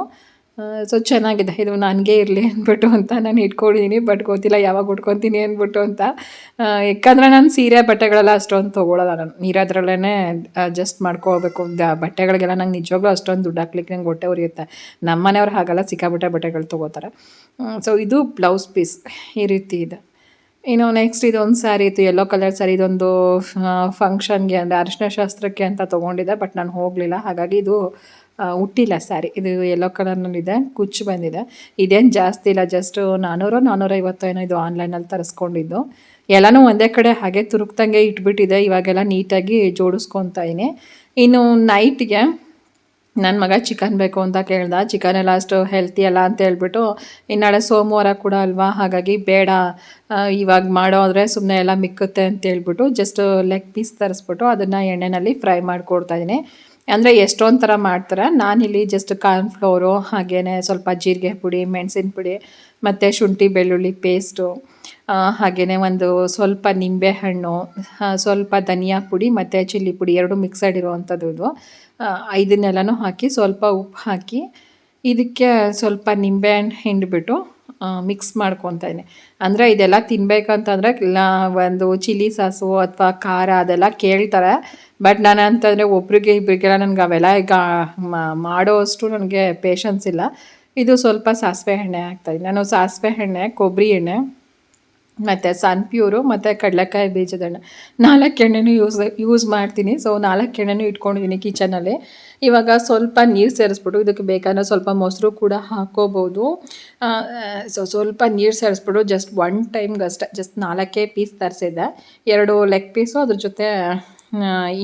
ಸೊ ಚೆನ್ನಾಗಿದೆ. ಇದು ನನಗೆ ಇರಲಿ ಅಂದ್ಬಿಟ್ಟು ಅಂತ ನಾನು ಇಟ್ಕೊಂಡಿದ್ದೀನಿ ಬಟ್ ಗೊತ್ತಿಲ್ಲ ಯಾವಾಗ ಉಟ್ಕೊತೀನಿ ಅಂದ್ಬಿಟ್ಟು ಅಂತ. ಯಾಕಂದರೆ ನಾನು ಸೀರೆ ಬಟ್ಟೆಗಳೆಲ್ಲ ಅಷ್ಟೊಂದು ತೊಗೊಳಲ್ಲ ನಾನು. ಇರೋದ್ರಲ್ಲೇ ಅಡ್ಜಸ್ಟ್ ಮಾಡ್ಕೋಬೇಕು ಬಟ್ಟೆಗಳಿಗೆಲ್ಲ ನಂಗೆ ನಿಜವಾಗ್ಲೂ ಅಷ್ಟೊಂದು ದುಡ್ಡು ಹಾಕ್ಲಿಕ್ಕೆ ನಂಗೆ ಹೊಟ್ಟೆ ಉರಿಯುತ್ತೆ. ನಮ್ಮ ಮನೆಯವ್ರು ಹಾಗಲ್ಲ ಸಿಕ್ಕಾಬಿಟ್ಟೆ ಬಟ್ಟೆಗಳು ತೊಗೋತಾರೆ. ಸೊ ಇದು ಬ್ಲೌಸ್ ಪೀಸ್ ಈ ರೀತಿ ಇದೆ. ಇನ್ನು ನೆಕ್ಸ್ಟ್ ಇದೊಂದು ಸ್ಯಾರಿ ಇತ್ತು ಯೆಲ್ಲೋ ಕಲರ್ ಸ್ಯಾರಿ ಇದೊಂದು ಫಂಕ್ಷನ್ಗೆ ಅಂದರೆ ಅರಿಶಿನ ಶಾಸ್ತ್ರಕ್ಕೆ ಅಂತ ತೊಗೊಂಡಿದ್ದೆ ಬಟ್ ನಾನು ಹೋಗಲಿಲ್ಲ. ಹಾಗಾಗಿ ಇದು ಹುಟ್ಟಿಲ್ಲ ಸ್ಯಾರಿ ಇದು ಯೆಲ್ಲೋ ಕಲರ್ನಲ್ಲಿದೆ ಕುಚ್ಚು ಬಂದಿದೆ. ಇದೇನು ಜಾಸ್ತಿ ಇಲ್ಲ ಜಸ್ಟ್ ನಾನ್ನೂರು ನಾನ್ನೂರೈವತ್ತು ಏನೋ ಇದು ಆನ್ಲೈನಲ್ಲಿ ತರಿಸ್ಕೊಂಡಿದ್ದು. ಎಲ್ಲನೂ ಒಂದೇ ಕಡೆ ಹಾಗೆ ತುರುಕ್ತಂಗೆ ಇಟ್ಬಿಟ್ಟಿದೆ, ಇವಾಗೆಲ್ಲ ನೀಟಾಗಿ ಜೋಡಿಸ್ಕೊತಾ ಇದೀನಿ ಇನ್ನು ನೈಟ್ಗೆ ನನ್ನ ಮಗ ಚಿಕನ್ ಬೇಕು ಅಂತ ಕೇಳ್ದ. ಚಿಕನ್ ಎಲ್ಲ ಅಷ್ಟು ಹೆಲ್ತಿ ಅಲ್ಲ ಅಂತ ಹೇಳ್ಬಿಟ್ಟು ಇನ್ನಾಳೆ ನಾಳೆ ಸೋಮವಾರ ಕೂಡ ಅಲ್ವಾ? ಹಾಗಾಗಿ ಬೇಡ. ಇವಾಗ ಮಾಡೋ ಆದರೆ ಸುಮ್ಮನೆ ಎಲ್ಲ ಮಿಕ್ಕುತ್ತೆ ಅಂತ ಹೇಳ್ಬಿಟ್ಟು ಜಸ್ಟ್ ಲೆಗ್ ಪೀಸ್ ತರಿಸ್ಬಿಟ್ಟು ಅದನ್ನು ಎಣ್ಣೆನಲ್ಲಿ ಫ್ರೈ ಮಾಡಿಕೊಡ್ತಾ ಇದ್ದೀನಿ ಅಂದರೆ ಎಷ್ಟೊಂದು ಥರ ಮಾಡ್ತಾರೆ. ನಾನಿಲ್ಲಿ ಜಸ್ಟ್ ಕಾರ್ನ್ಫ್ಲೋರು ಹಾಗೆಯೇ ಸ್ವಲ್ಪ ಜೀರಿಗೆ ಪುಡಿ, ಮೆಣಸಿನ ಪುಡಿ, ಮತ್ತು ಶುಂಠಿ, ಬೆಳ್ಳುಳ್ಳಿ ಪೇಸ್ಟು ಹಾಗೆಯೇ ಒಂದು ಸ್ವಲ್ಪ ನಿಂಬೆಹಣ್ಣು ಸ್ವಲ್ಪ ಧನಿಯಾ ಪುಡಿ, ಮತ್ತು ಚಿಲ್ಲಿ ಪುಡಿ, ಎರಡು ಮಿಕ್ಸಡ್ ಇರುವಂಥದ್ದು ಇದನ್ನೆಲ್ಲನೂ ಹಾಕಿ, ಸ್ವಲ್ಪ ಉಪ್ಪು ಹಾಕಿ, ಇದಕ್ಕೆ ಸ್ವಲ್ಪ ನಿಂಬೆಹಣ್ಣು ಹಿಂಡಿಬಿಟ್ಟು ಮಿಕ್ಸ್ ಇದ್ದೀನಿ ಅಂದರೆ ಇದೆಲ್ಲ ತಿನ್ಬೇಕಂತಂದರೆ ಒಂದು ಚಿಲ್ಲಿ ಸಾಸು ಅಥವಾ ಖಾರ ಅದೆಲ್ಲ ಕೇಳ್ತಾರೆ. ಬಟ್ ನಾನು ಅಂತಂದರೆ ಒಬ್ರಿಗೆ ಇಬ್ಬರಿಗೆಲ್ಲ ನನಗೆ ಅವೆಲ್ಲ ಈಗ ಮಾಡೋ ಅಷ್ಟು ನನಗೆ ಪೇಷನ್ಸ್ ಇಲ್ಲ. ಇದು ಸ್ವಲ್ಪ ಸಾಸಿವೆ ಎಣ್ಣೆ ಹಾಕ್ತಾಯಿದ್ದೀನಿ ನಾನು ಸಾಸಿವೆ ಎಣ್ಣೆ, ಕೊಬ್ಬರಿ ಎಣ್ಣೆ ಮತ್ತು ಸನ್ಪ್ಯೂರು, ಮತ್ತು ಕಡಲೆಕಾಯಿ ಬೀಜದಣ್ಣ ನಾಲ್ಕು ಎಣ್ಣೆನೂ ಯೂಸ್ ಯೂಸ್ ಮಾಡ್ತೀನಿ. ಸೊ ನಾಲ್ಕು ಎಣ್ಣೆನೂ ಇಟ್ಕೊಂಡಿದ್ದೀನಿ ಕಿಚನಲ್ಲಿ. ಇವಾಗ ಸ್ವಲ್ಪ ನೀರು ಸೇರಿಸ್ಬಿಟ್ಟು ಇದಕ್ಕೆ ಬೇಕಾದ್ರೆ ಸ್ವಲ್ಪ ಮೊಸರು ಕೂಡ ಹಾಕೋಬೋದು. ಸೊ ಸ್ವಲ್ಪ ನೀರು ಸೇರಿಸ್ಬಿಟ್ಟು ಜಸ್ಟ್ ಒನ್ ಟೈಮ್ಗೆ ಅಷ್ಟೇ ಜಸ್ಟ್ ನಾಲ್ಕೇ ಪೀಸ್ ತರಿಸಿದ್ದೆ. ಎರಡು ಲೆಗ್ ಪೀಸು ಅದ್ರ ಜೊತೆ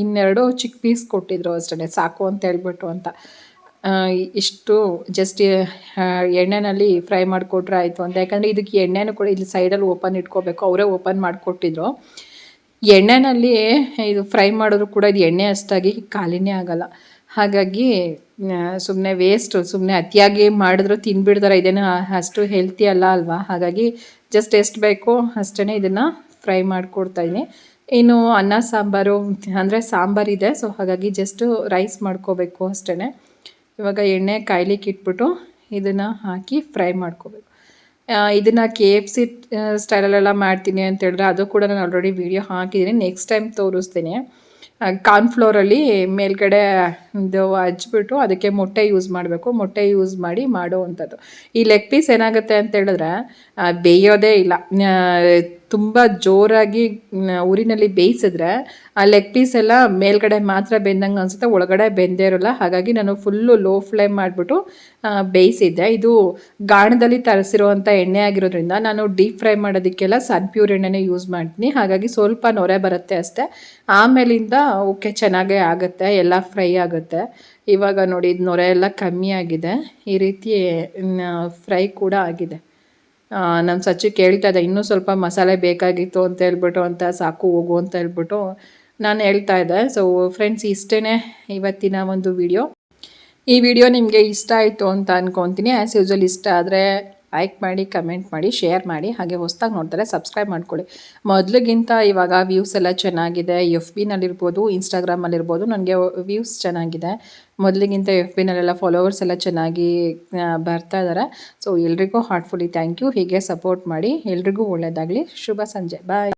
ಇನ್ನೆರಡು ಚಿಕ್ಕ ಪೀಸ್ ಕೊಟ್ಟಿದ್ರು ಅಷ್ಟೇ ಸಾಕು ಅಂತ ಹೇಳ್ಬಿಟ್ಟು ಅಂತ. ಇಷ್ಟು ಜಸ್ಟ್ ಎಣ್ಣೆನಲ್ಲಿ ಫ್ರೈ ಮಾಡಿಕೊಟ್ರೆ ಆಯಿತು ಅಂತ. ಯಾಕಂದರೆ ಇದಕ್ಕೆ ಎಣ್ಣೆನೂ ಕೂಡ ಇಲ್ಲಿ ಸೈಡಲ್ಲಿ ಓಪನ್ ಇಟ್ಕೋಬೇಕು. ಅವರೇ ಓಪನ್ ಮಾಡಿಕೊಟ್ಟಿದ್ರು. ಎಣ್ಣೆನಲ್ಲಿ ಇದು ಫ್ರೈ ಮಾಡಿದ್ರು ಕೂಡ ಇದು ಎಣ್ಣೆ ಅಷ್ಟಾಗಿ ಖಾಲಿನೇ ಆಗಲ್ಲ. ಹಾಗಾಗಿ ಸುಮ್ಮನೆ ವೇಸ್ಟು ಸುಮ್ಮನೆ ಅತಿಯಾಗಿ ಮಾಡಿದ್ರು ತಿನ್ಬಿಡ್ತಾರೆ. ಇದೇನು ಅಷ್ಟು ಹೆಲ್ತಿ ಅಲ್ಲ ಅಲ್ವಾ? ಹಾಗಾಗಿ ಜಸ್ಟ್ ಎಷ್ಟು ಬೇಕೋ. ಅಷ್ಟೇ ಇದನ್ನು ಫ್ರೈ ಮಾಡಿಕೊಡ್ತಾಯಿದ್ದೀನಿ ಇನ್ನು ಅನ್ನ ಸಾಂಬಾರು, ಅಂದರೆ ಸಾಂಬಾರಿದೆ ಸೊ ಹಾಗಾಗಿ ಜಸ್ಟು ರೈಸ್ ಮಾಡ್ಕೋಬೇಕು ಅಷ್ಟೇ ಇವಾಗ ಎಣ್ಣೆ ಕಾಯ್ಲಿಕ್ಕೆ ಇಟ್ಬಿಟ್ಟು ಇದನ್ನು ಹಾಕಿ ಫ್ರೈ ಮಾಡ್ಕೋಬೇಕು. ಇದನ್ನು ಕೆ ಎಫ್ ಸಿ ಸ್ಟೈಲಲ್ಲೆಲ್ಲ ಮಾಡ್ತೀನಿ ಅಂತ ಹೇಳಿದ್ರೆ ಅದು ಕೂಡ ನಾನು ಆಲ್ರೆಡಿ ವೀಡಿಯೋ ಹಾಕಿದ್ದೀನಿ. ನೆಕ್ಸ್ಟ್ ಟೈಮ್ ತೋರಿಸ್ತೀನಿ. ಕಾರ್ನ್ಫ್ಲೋರಲ್ಲಿ ಮೇಲ್ಗಡೆ ಇದು ಹಚ್ಬಿಟ್ಟು ಅದಕ್ಕೆ ಮೊಟ್ಟೆ ಯೂಸ್ ಮಾಡಬೇಕು. ಮೊಟ್ಟೆ ಯೂಸ್ ಮಾಡಿ ಮಾಡುವಂಥದ್ದು ಈ ಲೆಗ್ ಪೀಸ್ ಏನಾಗುತ್ತೆ ಅಂತ ಹೇಳಿದ್ರೆ ಬೇಯೋದೇ ಇಲ್ಲ. ತುಂಬ ಜೋರಾಗಿ ಊರಿನಲ್ಲಿ ಬೇಯಿಸಿದ್ರೆ ಆ ಲೆಗ್ ಪೀಸ್ ಎಲ್ಲ ಮೇಲ್ಗಡೆ ಮಾತ್ರ ಬೆಂದಂಗೆ ಅನಿಸುತ್ತೆ, ಒಳಗಡೆ ಬೆಂದೇ ಇರೋಲ್ಲ. ಹಾಗಾಗಿ ನಾನು ಫುಲ್ಲು ಲೋ ಫ್ಲೇಮ್ ಮಾಡಿಬಿಟ್ಟು ಬೇಯಿಸಿದ್ದೆ. ಇದು ಗಾಣದಲ್ಲಿ ತರಿಸಿರುವಂಥ ಎಣ್ಣೆ ಆಗಿರೋದ್ರಿಂದ ನಾನು ಡೀಪ್ ಫ್ರೈ ಮಾಡೋದಕ್ಕೆಲ್ಲ ಸನ್ ಪ್ಯೂರ್ ಎಣ್ಣೆನೇ ಯೂಸ್ ಮಾಡ್ತೀನಿ. ಹಾಗಾಗಿ ಸ್ವಲ್ಪ ನೊರೆ ಬರುತ್ತೆ ಅಷ್ಟೇ. ಆಮೇಲಿಂದ ಓಕೆ, ಚೆನ್ನಾಗೇ ಆಗುತ್ತೆ, ಎಲ್ಲ ಫ್ರೈ ಆಗುತ್ತೆ. ಇವಾಗ ನೋಡಿ, ಇದು ನೊರೆ ಎಲ್ಲ ಕಮ್ಮಿ ಆಗಿದೆ. ಈ ರೀತಿ ಫ್ರೈ ಕೂಡ ಆಗಿದೆ. ನಮ್ಮ ಸಚ್ಚಿ ಕೇಳ್ತಾ ಇದ್ದೆ ಇನ್ನೂ ಸ್ವಲ್ಪ ಮಸಾಲೆ ಬೇಕಾಗಿತ್ತು ಅಂತ ಹೇಳ್ಬಿಟ್ಟು ಅಂತ ಸಾಕು, ಹೋಗು ಅಂತ ಹೇಳ್ಬಿಟ್ಟು ನಾನು ಹೇಳ್ತಾ ಇದ್ದೆ. ಸೊ ಫ್ರೆಂಡ್ಸ್ ಇಷ್ಟೇ ಇವತ್ತಿನ ಒಂದು ವಿಡಿಯೋ ಈ ವಿಡಿಯೋ ನಿಮಗೆ ಇಷ್ಟ ಆಯಿತು ಅಂತ ಅನ್ಕೊತೀನಿ. ಆ್ಯಸ್ ಯೂಸ್ವಲ್ ಇಷ್ಟ ಆದರೆ ಲೈಕ್ ಮಾಡಿ ಕಮೆಂಟ್ ಮಾಡಿ ಶೇರ್ ಮಾಡಿ, ಹಾಗೆ ಹೊಸ್ದಾಗಿ ನೋಡ್ತಾರೆ ಸಬ್ಸ್ಕ್ರೈಬ್ ಮಾಡ್ಕೊಳ್ಳಿ. ಮೊದಲಿಗಿಂತ ಇವಾಗ ವ್ಯೂಸ್ ಎಲ್ಲ ಚೆನ್ನಾಗಿದೆ. ಎಫ್ ಬಿನಲ್ಲಿರ್ಬೋದು ಇನ್ಸ್ಟಾಗ್ರಾಮಲ್ಲಿರ್ಬೋದು ನನಗೆ ವ್ಯೂಸ್ ಚೆನ್ನಾಗಿದೆ. ಮೊದಲಿಗಿಂತ ಎಫ್ ಬಿನಲ್ಲೆಲ್ಲ ಫಾಲೋವರ್ಸ್ ಎಲ್ಲ ಚೆನ್ನಾಗಿ ಬರ್ತಾ ಇದ್ದಾರೆ ಸೊ ಎಲ್ರಿಗೂ ಹಾರ್ಟ್ಫುಲಿ ಥ್ಯಾಂಕ್ ಯು ಹೀಗೆ ಸಪೋರ್ಟ್ ಮಾಡಿ, ಎಲ್ರಿಗೂ ಒಳ್ಳೆಯದಾಗಲಿ ಶುಭ ಸಂಜೆ. ಬಾಯ್